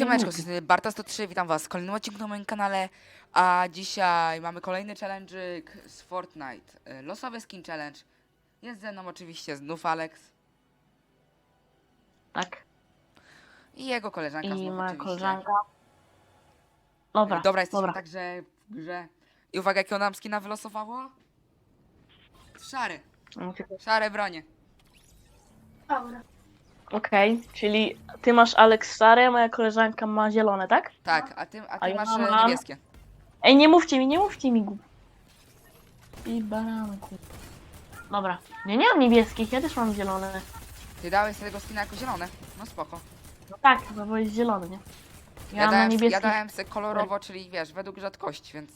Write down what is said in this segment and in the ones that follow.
Siemaneczko, z strony Barta103, witam was w kolejnym odcinku na moim kanale, a dzisiaj mamy kolejny challenge'yk z Fortnite, y, losowy skin challenge. Jest ze mną oczywiście znów Alex Tak. i jego koleżanka I znów moja oczywiście. koleżanka. Dobra, Y, Dobra, jesteśmy dobra. także w grze. I uwaga, jakiego nam skina wylosowało? Szary, szare bronie. Okej, czyli ty masz Alex szare, a moja koleżanka ma zielone, tak? Tak, a ty, a ty A ja masz e, mam- niebieskie. Ej, nie mówcie mi, nie mówcie mi. I baranku. Dobra, nie, nie mam niebieskich, ja też mam zielone. Ty dałeś sobie tego skina jako zielone, no spoko. No tak, bo jest zielony, nie? Ja, Ja, mam na dałem, ja niebieskich. dałem sobie kolorowo, czyli wiesz, według rzadkości, więc...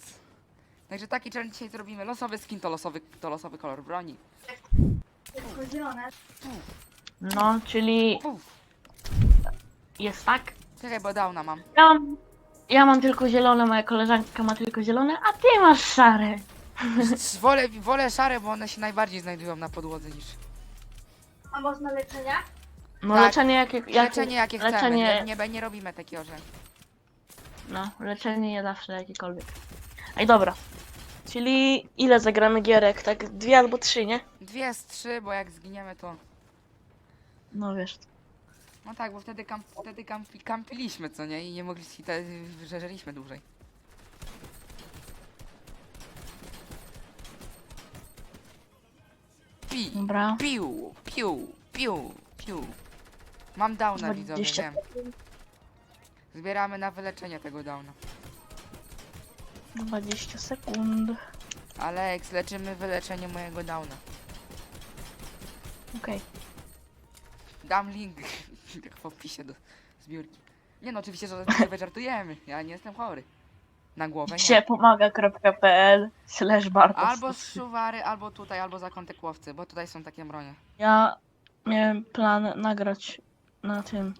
Także taki challenge dzisiaj zrobimy. Losowy skin to losowy, to losowy kolor broni. No, czyli Uf, jest tak. czekaj, bo downa mam. Ja mam, ja mam tylko zielone, moja koleżanka ma tylko zielone, a ty masz szare. Wolę, wolę szare, bo one się najbardziej znajdują na podłodze niż... A można leczenia? No Tak. leczenie jakie, jakie Leczenie jakie chcemy, leczenie, nie, nie, nie robimy takiego, że... No, leczenie nie zawsze jakiekolwiek. Ej, dobra. Czyli ile zagramy gierek? Tak dwie albo trzy, nie? Dwie z trzy, bo jak zginiemy to... No wiesz. No tak, bo wtedy, kamp, wtedy kampi, kampiliśmy, co nie? I nie mogliśmy, że żyliśmy dłużej. Pi, Dobra. piu, piu, piu, piu. Mam downa, widzowie, 20 wiem. Zbieramy na wyleczenie tego downa. 20 sekund. Alex, leczymy wyleczenie mojego downa. Okej. Dam link w opisie do zbiórki. Nie no, oczywiście, że sobie żartujemy. Ja nie jestem chory. Na głowę Się nie. pomaga.pl slash Bartos. Albo z szuwary, albo tutaj, albo za kątek łowcy, bo tutaj są takie bronie. Ja miałem plan nagrać na tym.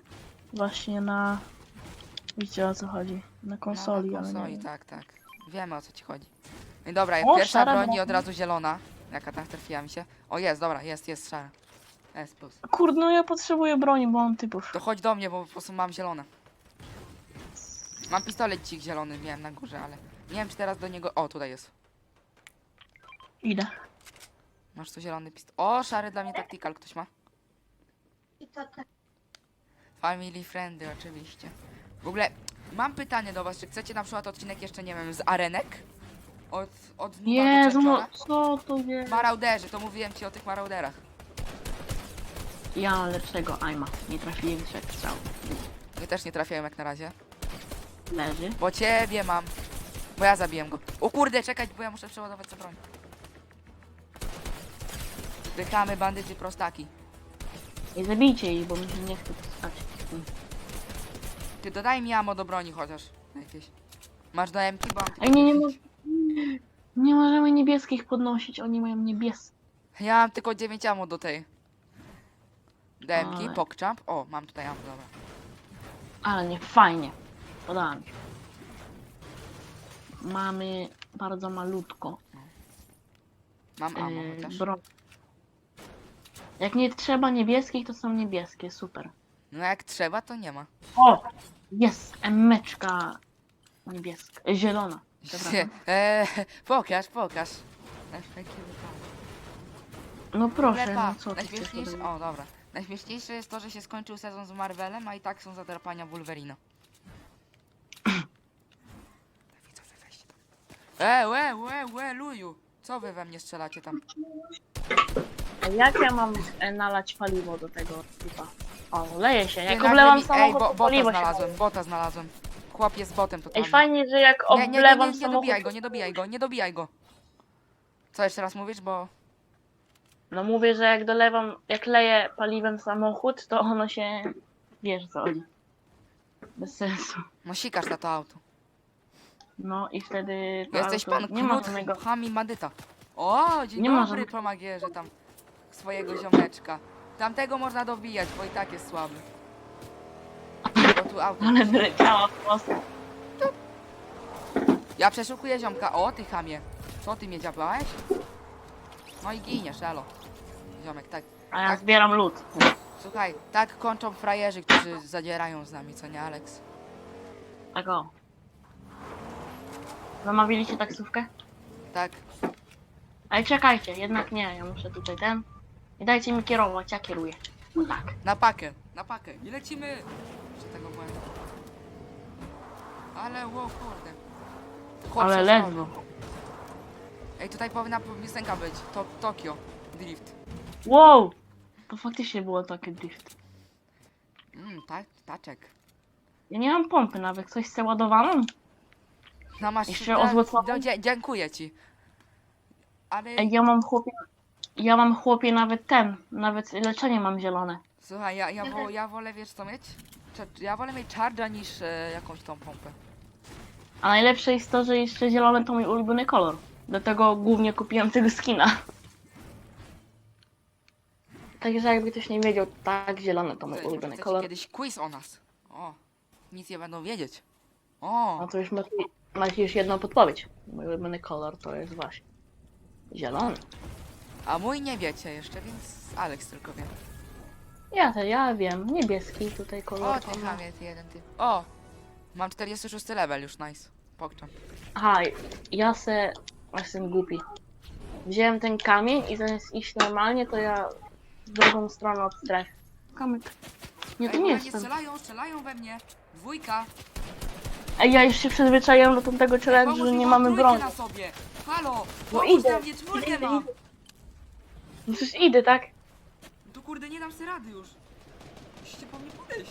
Właśnie na... Wiecie o co chodzi. Na konsoli, no, na ale nie konsoli, wiem. tak, tak. Wiemy o co ci chodzi. No i dobra, O, pierwsza szara broń i broń. od razu zielona. Jaka tam trafiła mi się. O jest, dobra, jest, jest szara. S plus. Kurde, no ja potrzebuję broni, bo mam typów. To chodź do mnie, bo po prostu mam zielone. Mam pistolet zielony, miałem na górze, ale nie wiem czy teraz do niego... O, tutaj jest. Idę. Masz tu zielony pistolet. O, szary dla mnie tactical, ktoś ma? I to tak. Family friendly oczywiście. W ogóle mam pytanie do was, czy chcecie na przykład odcinek jeszcze, nie wiem, z arenek? Od, od Jezu, no Czerczora? co to jest? Marauderzy, to mówiłem ci o tych marauderach. Ja lepszego aima. Nie trafiłem się jak chciał. Mnie też nie trafiają jak na razie. Leży. Bo ciebie mam. Bo ja zabiłem go. O kurde, czekać, bo ja muszę przeładować za broń. Dychamy bandyty prostaki. Nie zabijcie jej, bo mi się nie chce stać. Ty dodaj mi ammo do broni chociaż. Jakieś. Masz do MK, bo mam Ej, nie, nie, 10. Nie możemy niebieskich podnosić, oni mają niebieskie. Ja mam tylko 9 ammo do tej. Do MK, Ale- PogChamp. O, mam tutaj ammo, dobra. Ale nie, fajnie. Się. Mamy bardzo malutko. Mam ammo Yy, chociaż. bro... Jak nie trzeba niebieskich, to są niebieskie, super. No jak trzeba, to nie ma. O! Jest emeczka niebieska, e, zielona. Przepraszam. Eee, pokaż, pokaż. No proszę, no co ty chcesz mnie? o dobra. Najśmieszniejsze jest to, że się skończył sezon z Marvelem, a i tak są zadrapania Wolverina. E, łe, łe, łe, luju! Co wy we mnie strzelacie tam? A jak ja mam e, nalać paliwo do tego typa? O, leje się. Ty, Jak nagle oblewam mi- Ej, samochód, bo, to bota paliwo się znalazłem, bota znalazłem. Chłop jest botem Ej, totalnie. fajnie, że jak Nie, nie, nie, nie, oblewam nie, nie samochód... dobijaj go, nie dobijaj go, nie dobijaj go. Co jeszcze raz mówisz, bo... No mówię, że jak dolewam, jak leję paliwem samochód, to ono się... Wiesz co chodzi. Bez sensu. No sikasz na to auto. No i wtedy... to Jesteś auto pan Nie ma Knut żadnego... Hami Madyta. O, dzień Nie ma dobry, żadnego- pomagierze tam swojego ziomeczka. Tamtego można dobijać, bo i tak jest słaby. Bo tu auto. Ale wyleciała w kosmos. Ja przeszukuję ziomka. O, ty chamie. Co ty mnie dziabałeś? No i giniesz, elo. Ziomek, tak. A ja Tak. zbieram lód. Słuchaj, tak kończą frajerzy, którzy zadzierają z nami, co nie, Alex? Tak o. Zamawialiście taksówkę? Tak. Ale czekajcie, jednak nie, ja muszę tutaj ten. I dajcie mi kierować, ja kieruję. No tak. Na pakę, na pakę. I lecimy! Czy tego błędu. Ale wow, kurde. Chłop Ale ledwo. Ej, tutaj powinna piosenka być. To Tokio. Drift. Wow! To faktycznie było taki drift. Mmm, tak, taczek. Ja nie mam pompy nawet, coś chce ładowaną? No masz... Jeszcze ozłocony? no, dzie- dziękuję ci. Ale... Ej, ja mam chłopie... Ja mam chłopie nawet ten, nawet leczenie mam zielone. Słuchaj, ja, ja, wo, ja wolę, wiesz co mieć? Cza- Ja wolę mieć charge'a niż e, jakąś tą pompę. A najlepsze jest to, że jeszcze zielony to mój ulubiony kolor. Dlatego głównie kupiłem tego skina. Także jakby ktoś nie wiedział, tak, zielony to mój ulubiony chcecie kolor. kiedyś quiz o nas. O, nic nie będą wiedzieć. O, No to już macie, macie już jedną podpowiedź. Mój ulubiony kolor to jest właśnie zielony. a mój nie wiecie jeszcze, więc Alex tylko wie. Ja to ja wiem, niebieski tutaj kolor. O, ty ma. chamie, ty jeden ty. O, mam 46 level już, nice. Pokczam. Aha, ja se jestem głupi. Wziąłem ten kamień i zamiast iść normalnie, to ja w drugą stronę od strefy. Kamyk. Nie, to Ej, nie bo jest nie ten. strzelają, strzelają we mnie. Dwójka. Ej, ja już się przyzwyczaiłem do tamtego challenge, Pomóż że mi, nie mam mamy trójkę broni. na sobie. Halo, No pomóż idę, na mnie, czwórkę idę, mam. idę. No przecież idę, tak? Tu kurde, nie dam sobie rady już. Musicie po mnie podejść.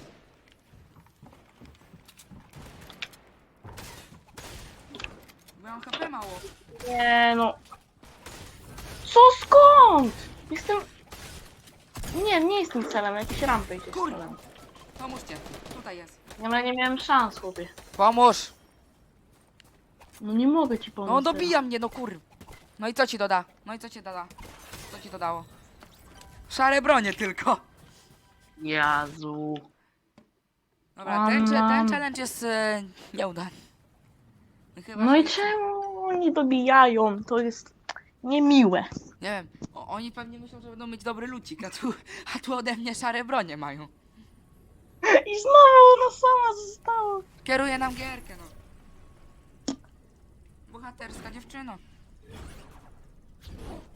Bo ja mam HP mało. Nie no. Co skąd? Jestem... Nie, nie jestem celem, jakieś rampy jest Kurde. celem. Pomóżcie, tutaj jest. Ja nie miałem szans, chłopie. Pomóż! No nie mogę ci pomóc. No teraz. dobija mnie, no kur... No i co ci doda? No i co ci doda? Co ci dodało? Szare bronie tylko. Jezu. Dobra, ten, ten challenge jest e, nieudany. Chyba, No i czemu oni dobijają? To jest niemiłe. Nie wiem, o, oni pewnie myślą, że będą mieć dobry lucik, a tu, a tu ode mnie szare bronie mają. I znowu ona sama została. Kieruje nam gierkę, no. Bohaterska dziewczyna.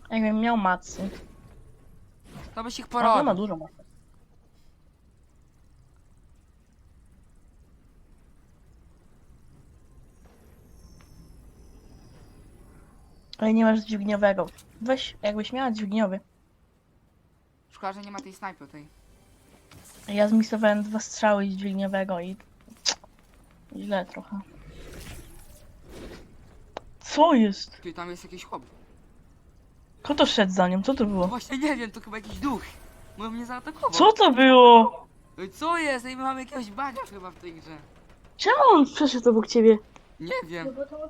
Jakbym miał macy. To byś ich A ona ma porobił. dużo macy. Ale nie masz dźwigniowego. Weź, jakbyś miała dźwigniowy. Szkoda, że nie ma tej snajpy tej. Ja zmisowałem dwa strzały z dźwigniowego i... Źle trochę. Co jest? Ty, tam jest jakiś chłop. Kto to szedł za nią? Co to No było? właśnie nie wiem, to chyba jakiś duch. Bo mnie zaatakował. Co to było? Ej, Co jest? Ej, my mamy jakiegoś bagia chyba w tej grze. Czemu on przeszedł obok ciebie? Nie wiem. No bo to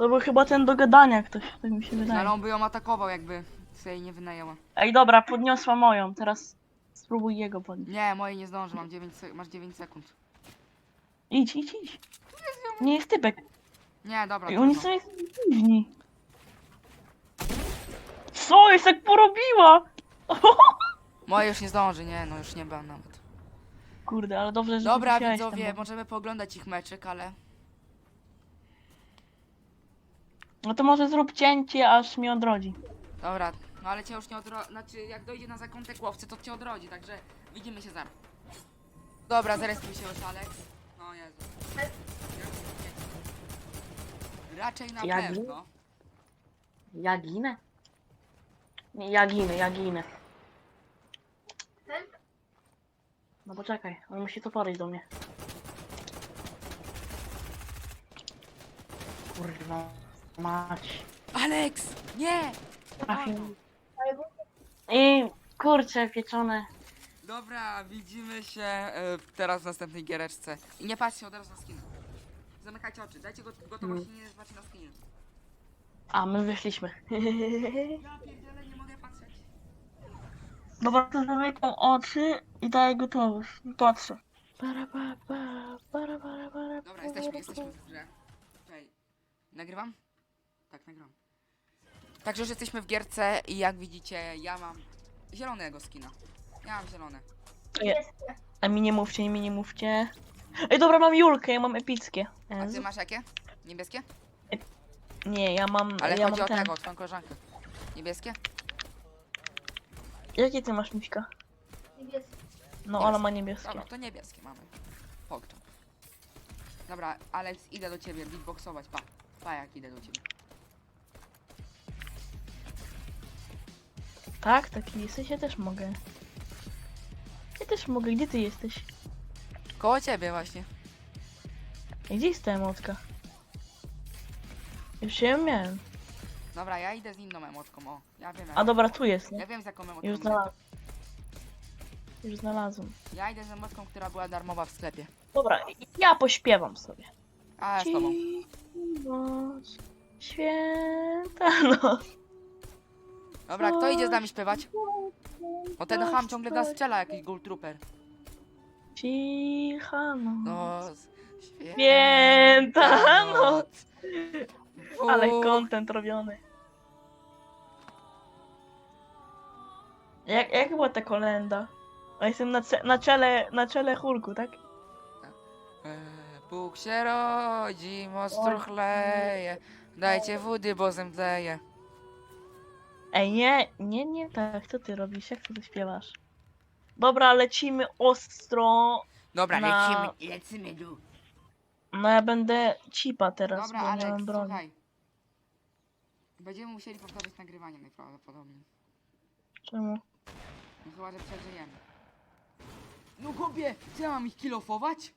To był chyba ten do gadania ktoś, tak mi się No, wydaje. ale on by ją atakował, jakby sobie jej nie wynajęła. Ej, dobra, podniosła moją, teraz spróbuj jego podnieść. Nie, mojej nie zdążę, mam 9 se- masz 9 sekund. Idź, idź, idź. Nie jest typek. Nie, dobra. I oni trudno. są dziwni. Co jest, jak porobiła? Moje już nie zdąży, nie, no już nie będę nawet. Kurde, ale dobrze, że Dobra, widzowie, tam, bo- możemy pooglądać ich meczyk, ale... No to może zrób cięcie, aż mnie odrodzi. Dobra, no ale cię już nie odrodzi, znaczy jak dojdzie na zakątek łowcy, to cię odrodzi, także widzimy się zaraz. Dobra, zarejestruj się już, Alex. No Jezu. Raczej na Ja pewno. Ja ginę? Nie, ja ginę, ja ginę. No poczekaj, on musi to podejść do mnie. Kurwa, mać. Alex! Nie! Trafił. I kurcze pieczone. Dobra, widzimy się e, teraz w następnej giereczce. I nie patrzcie od razu na skin. Zamykajcie oczy, dajcie go gotowość i nie patrzcie na skin. A, my wyszliśmy. Ja pierdzielę, nie mogę patrzeć. Dobra, to zamykam oczy i daję gotowość. Patrzę. Para, para, para, para, para, para, Dobra, jesteśmy, jesteśmy w grze. Czekaj, nagrywam? Tak, nagrywam. Także już jesteśmy w gierce i jak widzicie, ja mam zielonego skina. Ja mam zielone. A mi nie mówcie, mi nie mówcie. Ej, dobra, mam Julkę, ja mam epickie. A ty masz jakie? Niebieskie? Nie, ja mam. Ale ja chodzi mam o ten. tego, o twoją koleżankę. Niebieskie? Jakie ty masz miśka? No, ona ma niebieskie. Dobra, to niebieskie mamy. Pogczam. Dobra, Alex, idę do ciebie beatboxować, pa. Pa, jak idę do ciebie. Tak, taki jesteś, ja też mogę. Ja też mogę, gdzie ty jesteś? Koło ciebie właśnie. Ej, Gdzie jest ta emotka? Już ją miałem. Dobra, ja idę z inną emotką, o. Ja wiem, jak, A dobra, tu jest, nie? ja wiem z jaką emotką Już idę. znalazłem. Już znalazłem. Ja idę z emotką, która była darmowa w sklepie. Dobra, ja pośpiewam sobie. A, ja z tobą. Noc, święta noc. Dobra, kto idzie z nami śpiewać? O, ten ham ciągle nas strzela, jakiś gold trooper. Cicha noc. Noc, Święta noc. Ale content robiony. Jak, jak była ta kolenda? A jestem na, ce- na czele, na czele chórku, tak? E, Bóg się rodzi, most truchleje. Dajcie wody, bo zemdleje. Ej, nie, nie, nie tak, co ty robisz? Jak ty śpiewasz? Dobra, lecimy ostro. Dobra, Na- lecimy, lecimy tu. No ja będę cipa teraz, Dobra, bo nie Alex, mam broni. słuchaj. Będziemy musieli powtórzyć nagrywanie najprawdopodobniej. Czemu? No chyba, że przeżyjemy. No chłopie, czy ja mam ich kilofować?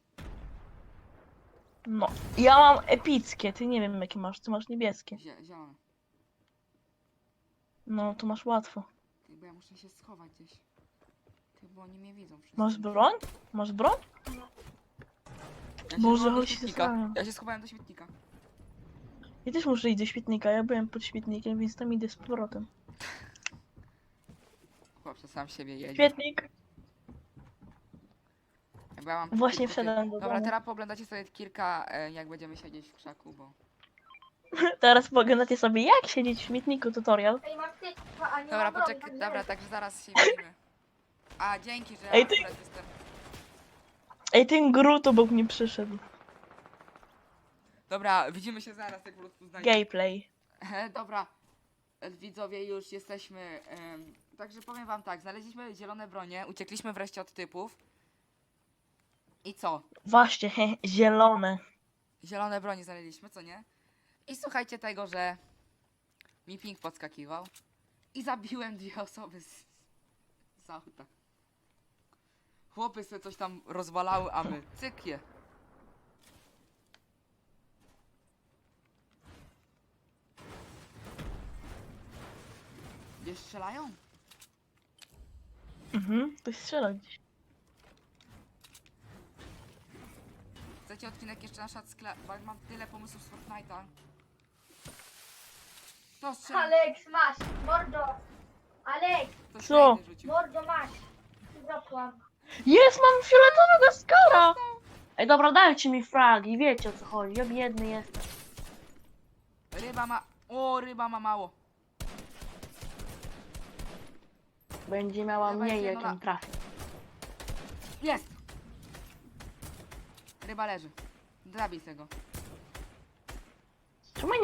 No, ja mam epickie, ty nie wiem jakie masz, ty masz niebieskie. Zie zielone. No, to masz łatwo. Ty, Bo ja muszę się schować gdzieś. Ty, bo oni mnie widzą wszyscy. Masz broń? Masz broń? Ja się Boże, schowałem do chodź się śmietnika. zastanawiam. Ja się schowałem do śmietnika. Ja też muszę iść do świetnika, ja byłem pod świetnikiem, więc tam idę z powrotem. Chłopcze sam siebie jedzie. Świetnik! Ja mam Właśnie wszedłem do Dobra, domu. teraz pooglądacie sobie kilka, e, jak będziemy siedzieć w krzaku, bo... Teraz poglądacie sobie jak siedzieć w śmietniku tutorial. Ej, mam typa, a nie Dobra, mam broni, poczekaj, tak dobra, także zaraz się widzimy. A, dzięki, że Ej, ja ty- akurat jestem... Ej, ten Grut obok mnie przyszedł. Dobra, widzimy się zaraz, jak po prostu znajdziemy. Gameplay. E, Dobra, e, widzowie, już jesteśmy. em, także powiem wam tak, znaleźliśmy zielone bronie, uciekliśmy wreszcie od typów. I co? Właśnie, he, zielone. Zielone bronie znaleźliśmy, co nie? I słuchajcie tego, że mi ping podskakiwał i zabiłem dwie osoby z, z auta. Chłopy sobie coś tam rozwalały, a my cyk je. Gdzie strzelają? Mhm, ktoś strzela gdzieś. Chcecie odcinek jeszcze na szat sklep, bo mam tyle pomysłów z Fortnite'a. To strzela, Alex, masz, mordo. Alex, to Co? rzucił. mordo, masz. Zapłam. Jest, mam fioletowego skara! Ej, dobra, dajcie mi fragi, wiecie o co chodzi. Ja biedny jestem. Ryba ma... O, ryba ma mało. Będzie miała mniej jak Fiona. ją trafi. Jest! Ryba leży. Zabij tego.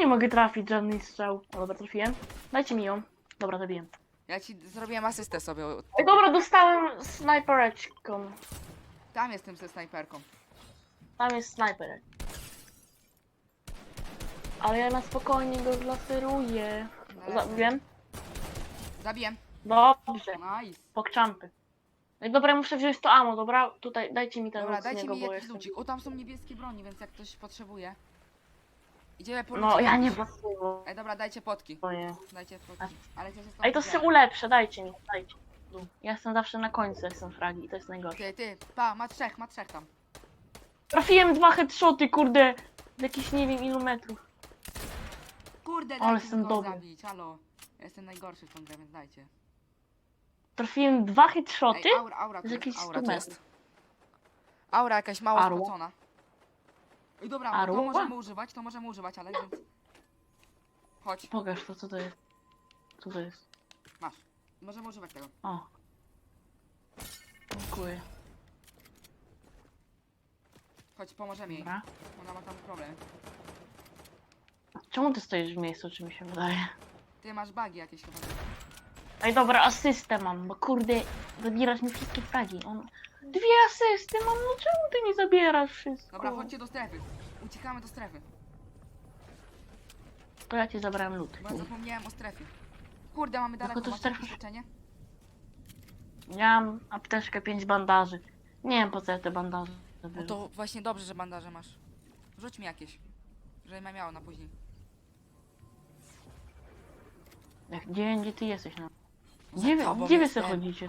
Nie mogę trafić żadnej strzał? O, dobra, trafiłem. Dajcie mi ją. Dobra, zabiję. Ja ci zrobiłem asystę sobie. Ej, dobra, dostałem snajpereczką. Tam jestem ze snajperką. Tam jest snajper. Ale ja na spokojnie go zlaseruję. Zabiłem? Zabiłem. Dobrze, Nice. pokczampy. Ej, dobra, muszę wziąć to amo, dobra? Tutaj, dajcie mi ten Dobra, dajcie niego, mi bo jakiś jestem... lucik. O, tam są niebieskie broni, więc jak ktoś potrzebuje. Idziemy po No, ja nie potrzebuję. Ej, dobra, dajcie potki. Dajcie potki. Ale się Ej, to sobie ulepszę, dajcie mi, dajcie. Tu. Ja jestem zawsze na końcu, jak są fragi i to jest najgorsze. Ty, ty, pa, ma trzech, ma trzech tam. Trafiłem dwa headshoty, kurde! Z jakichś nie wiem ilu metrów. Kurde, Ale jestem dobry. zabić, halo. Ja jestem najgorszy w tą grę, więc dajcie. Trafiłem dwa headshoty? Ej, aura, aura, tu Z jest, jakichś aura, 100 tu jest. Aura jakaś mało Arła? spocona. Ej, dobra, to możemy używać, to możemy używać, ale więc... Chodź, Pokaż to, co to jest. Co to jest? masz. Możemy używać tego. O. Dziękuję. Chodź, pomożemy jej. Dobra. Ona ma tam problem. Czemu ty stoisz w miejscu, czy mi się wydaje? Ty masz bugi jakieś chyba. Ej, dobra, asystę mam, bo kurde, zabierasz mi wszystkie fragi. On... Dwie asysty mam, no czemu ty mi zabierasz wszystko? Dobra, chodźcie do strefy. Uciekamy do strefy. To ja ci zabrałem lód. Bo ja zapomniałem o strefie. Kurde, mamy daleko. to Macie strefa- jakieś leczenie? Apteczkę, pięć bandaży. Nie wiem po co ja te bandaże No to właśnie dobrze, że bandaże masz. Rzuć mi jakieś. Żebym ja miała na później. Jak, gdzie, gdzie ty jesteś, no? Za Gdzie wy, tobą gdzie wy jestem. chodzicie?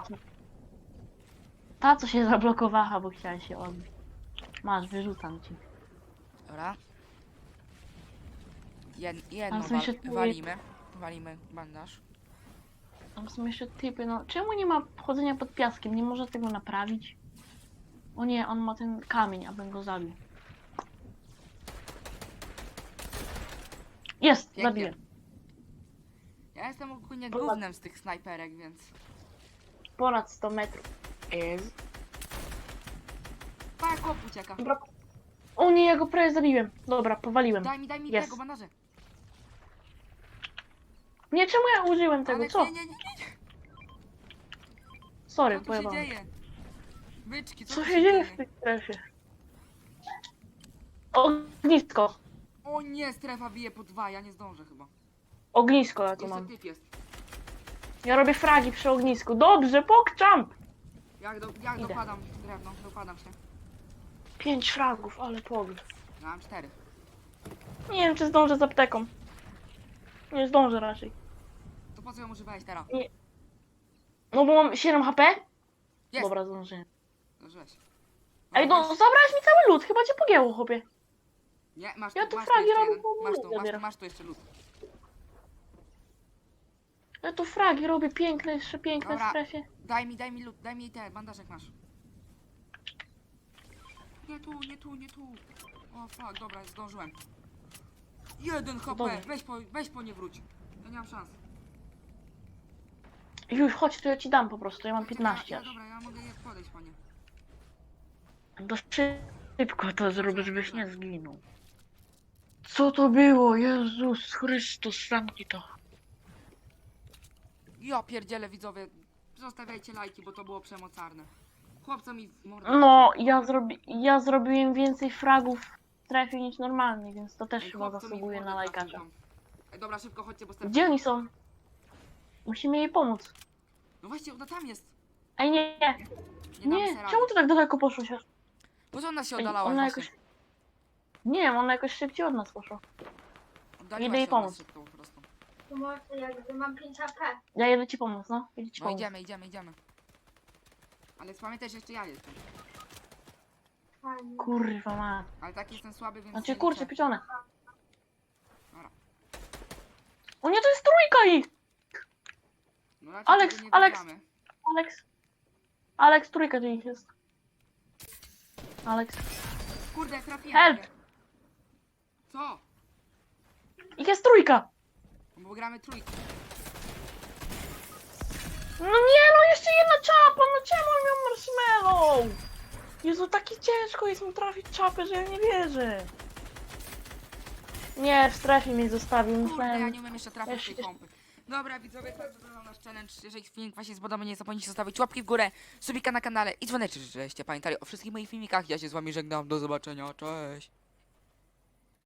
Ta, co się zablokowała, bo chciała się odbić. Masz, wyrzucam ci. Dobra. Jed, jedno A w sensie wal, tu- walimy. Walimy bandaż. Tam są jeszcze typy, no czemu nie ma chodzenia pod piaskiem? Nie może tego naprawić? O nie, on ma ten kamień, abym go zabił. Jest, Pięknie. zabiłem. Ja jestem ogólnie Dobra. głównym z tych snajperek, więc... Ponad 100 metrów. Jest. Pa, kop ucieka. Dobra. O nie, ja go prawie zabiłem. Dobra, powaliłem. Daj mi, daj mi Jest. tego bandaże. Nie, czemu ja użyłem tego? Aleks, Co? nie, nie, nie, nie. Sorry, Co tu się pojebałem. dzieje? Byczki, co, Co tu się dzieje w tej strefie? Ognisko. O nie, strefa bije po dwa, ja nie zdążę chyba. Ognisko ja tu Jeszcze mam. typ jest. Ja robię fragi przy ognisku. Dobrze, pokczam! Jak, do, jak Idę. dopadam drewno, dopadam się. Pięć fragów, ale pogl. Ja mam cztery. Nie wiem, czy zdążę z apteką. Nie zdążę raczej. To po co ją używałeś teraz? No bo mam 7 HP? Jest. Dobra, zdążyłem. Zdążyłeś. Ej, no weź- zabrałeś mi cały lód, chyba cię pogięło, chłopie. Nie, masz ja tu, tu masz fragi tu jeszcze robię, jeden. bo Masz tu, masz, tu, zabieram. masz tu jeszcze lód. Ja tu fragi robię piękne, jeszcze piękne w Dobra. strefie. Daj mi, daj mi lód, daj mi te, bandażek masz. Nie tu, nie tu, nie tu. O fuck, dobra, zdążyłem. Jeden HP, Dobra. weź po, weź po nie wróć. Ja nie mam szans. Już, chodź, to ja ci dam po prostu, ja mam Ja, 15 ja, aż. dobra, ja mogę je podejść, panie. To szybko to zrób, żebyś nie zginął. Co to było? Jezus Chrystus, zamknij to. Ja pierdzielę widzowie. Zostawiajcie lajki, bo to było przemocarne. Chłopca mi w mordę. No, ja, zrobi ja zrobiłem więcej fragów w strefie niż normalnie, więc to też Ej, chyba chłopco mi w zasługuje mordę na lajkacza. trafił. Ej, dobra, szybko chodźcie, bo. Gdzie oni są? Musimy jej pomóc. No właśnie, ona tam jest. Ej, nie, nie, Nie, damy nie, sobie rady. czemu ty tak daleko poszłeś? aż? Po co ona się Ej, oddalała ona właśnie? jakoś... Nie wiem, ona jakoś szybciej od nas poszła. Oddaliła idę jej się od nas pomóc. szybko po prostu. Pomocy jakby mam 5 HP. Ja jedę ci pomóc, no. Jedę ci No pomóc. idziemy, idziemy, idziemy. Ale pamiętaj, że jeszcze ja jestem. Fajnie. Kurwa ma. Ale taki jestem słaby, więc... Znaczy nie kurczę, liczę. pieczone. Dobra. O nie, to jest trójka ich! No raczej Aleks, tego nie Aleks. wygramy. Alex. Alex, trójka tu ich jest. Alex. Kurde, trafiłem. Help! Co? Ich jest trójka! No Bo gramy trójką. No nie, no jeszcze jedna czapa, no czemu on miał marshmallow? Jezu, takie ciężko jest mu trafić czapę, że ja nie wierzę. Nie, w strefie mnie zostawił, Kurde, ja myślałem... nie umiem jeszcze trafić tej pompy. Dobra, widzowie, to wyglądał nasz challenge. Jeżeli filmik właśnie spodobał, nie zapomnijcie zostawić łapki w górę, subika na kanale i dzwoneczek, żebyście pamiętali o wszystkich moich filmikach. Ja się z wami żegnam, do zobaczenia, cześć.